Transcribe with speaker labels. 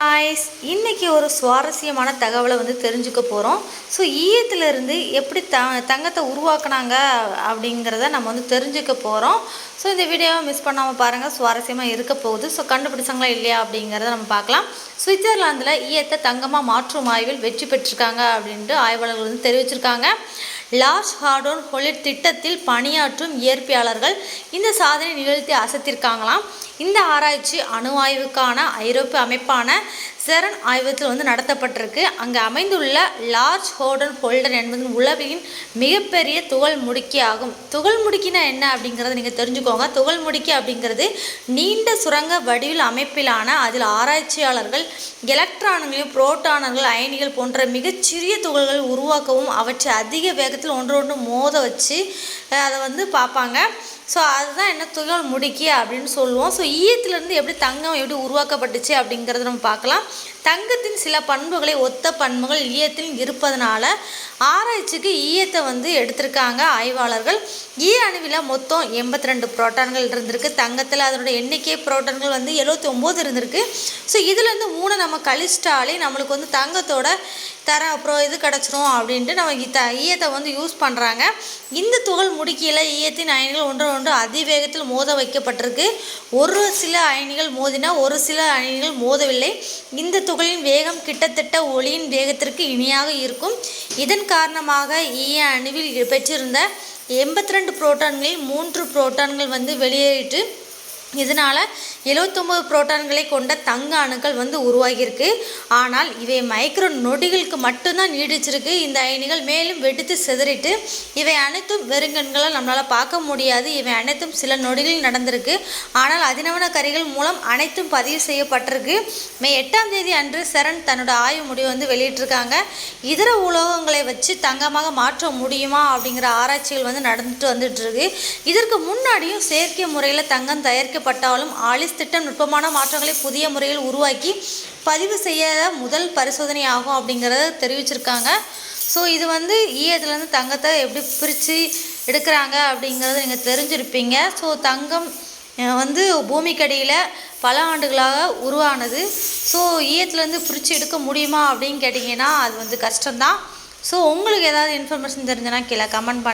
Speaker 1: ஆய்ஸ் இன்றைக்கி ஒரு சுவாரஸ்யமான தகவலை வந்து தெரிஞ்சுக்க போகிறோம் ஸோ ஈயத்திலிருந்து எப்படி த தங்கத்தை உருவாக்குனாங்க அப்படிங்கிறத நம்ம வந்து தெரிஞ்சுக்க போகிறோம் ஸோ இந்த வீடியோவை மிஸ் பண்ணாமல் பாருங்கள் சுவாரஸ்யமாக இருக்க போகுது. ஸோ கண்டுபிடிச்சாங்களா இல்லையா அப்படிங்கிறத நம்ம பார்க்கலாம். சுவிட்சர்லாந்தில் ஈயத்தை தங்கமாக மாற்றும் ஆய்வில் வெற்றி பெற்றிருக்காங்க அப்படின்ட்டு ஆய்வாளர்கள் வந்து தெரிவிச்சிருக்காங்க. லார்ஸ் ஹார்டோன் ஹொலிட் திட்டத்தில் பணியாற்றும் இயற்பியாளர்கள் இந்த சாதனை நிகழ்த்தி அசத்திருக்காங்களாம். இந்த ஆராய்ச்சி அணு ஆய்வுக்கான ஐரோப்பிய அமைப்பான செரன் ஆய்வகத்தில் வந்து நடத்தப்பட்டிருக்கு. அங்கே அமைந்துள்ள லார்ஜ் ஹோர்டன் ஹோல்டன் என்பது உலகின் மிகப்பெரிய துகள் முடுக்கி ஆகும். துகள் முடுக்கினா என்ன அப்படிங்கிறத நீங்கள் தெரிஞ்சுக்கோங்க. துகள் முடுக்கி அப்படிங்கிறது நீண்ட சுரங்க வடிவில் அமைப்பிலான அதில் ஆராய்ச்சியாளர்கள் எலக்ட்ரான்களையும் புரோட்டான்கள் அயனிகள் போன்ற மிகச்சிறிய துகள்கள் உருவாக்கவும் அவற்றை அதிக வேகத்தில் ஒன்று ஒன்று மோத வச்சு அதை வந்து பார்ப்பாங்க. ஸோ அதுதான் என்ன துகள் முடிக்கி அப்படின்னு சொல்லுவோம். ஸோ ஈயத்துலேருந்து எப்படி தங்கம் எப்படி உருவாக்கப்பட்டுச்சு அப்படிங்கிறத நம்ம பார்க்கலாம். தங்கத்தின் சில பண்புகளை ஒத்த பண்புகள் ஈயத்தில் இருப்பதனால ஆராய்ச்சிக்கு ஈயத்தை வந்து எடுத்திருக்காங்க ஆய்வாளர்கள். ஈய அணுவில் மொத்தம் எண்பத்தி ரெண்டு புரோட்டான்கள் இருந்திருக்கு. தங்கத்தில் அதனோட எண்ணிக்கை புரோட்டான்கள் வந்து எழுபத்தி ஒம்பது இருந்திருக்கு. ஸோ இதுலேருந்து மூணை நம்ம கழிச்சிட்டாலே நம்மளுக்கு வந்து தங்கத்தோட தர அப்புறம் இது கிடச்சிரும் அப்படின்ட்டு நம்ம த ஈயத்தை வந்து யூஸ் பண்ணுறாங்க இந்த துகள் முடுக்கியில் ஈயத்தின் அயனிகள் ஒன்று ஒன்று அதிவேகத்தில் மோத வைக்கப்பட்டிருக்கு. ஒரு சில அயனிகள் மோதினா ஒரு சில அயனிகள் மோதவில்லை. இந்த துகளின் வேகம் கிட்டத்தட்ட ஒளியின் வேகத்திற்கு இணையாக இருக்கும். இதன் காரணமாக ஈய அணுவில் பெற்றிருந்த எண்பத்தி ரெண்டு புரோட்டான்களில் மூன்று புரோட்டான்கள் வந்து வெளியேறிட்டு இதனால் எழுவத்தொம்பது புரோட்டான்களை கொண்ட தங்க அணுக்கள் வந்து உருவாகியிருக்கு. ஆனால் இவை மைக்ரோ நொடிகளுக்கு மட்டும்தான் நீடிச்சிருக்கு. இந்த அயனிகள் மேலும் வெடித்து சிதறிட்டு இவை அனைத்தும் வெறுங்கண்களால் நம்மளால் பார்க்க முடியாது. இவை அனைத்தும் சில நொடிகளில் நடந்திருக்கு. ஆனால் அதிநவன கரிகள் மூலம் அனைத்தும் பதிவு செய்யப்பட்டிருக்கு. மே எட்டாம் தேதி அன்று சரண் தன்னோட ஆய்வு முடிவு வந்து வெளியிட்டிருக்காங்க. இதர உலோகங்களை வச்சு தங்கமாக மாற்ற முடியுமா அப்படிங்கிற ஆராய்ச்சிகள் வந்து நடந்துட்டு வந்துட்டு இருக்கு. இதற்கு முன்னாடியும் செயற்கை முறையில் தங்கம் தயாரிக்கப்பட்டாலும் ஆலிஸ் திட்டம் நுட்பமான மாற்றங்களை புதிய முறையில் உருவாக்கி பதிவு செய்ய முதல் பரிசோதனை ஆகும் அப்படிங்கிறத தெரிவிச்சிருக்காங்க. ஸோ இது வந்து ஈயத்துலேருந்து தங்கத்தை எப்படி பிரித்து எடுக்கிறாங்க அப்படிங்கிறத நீங்கள் தெரிஞ்சிருப்பீங்க. ஸோ தங்கம் வந்து பூமிக்கடியில் பல ஆண்டுகளாக உருவானது. ஸோ ஈயத்துலேருந்து பிரித்து எடுக்க முடியுமா அப்படின்னு கேட்டிங்கன்னா அது வந்து கஷ்டம்தான். ஸோ உங்களுக்கு ஏதாவது இன்ஃபர்மேஷன் தெரிஞ்சுன்னா கீழே கமெண்ட் பண்ண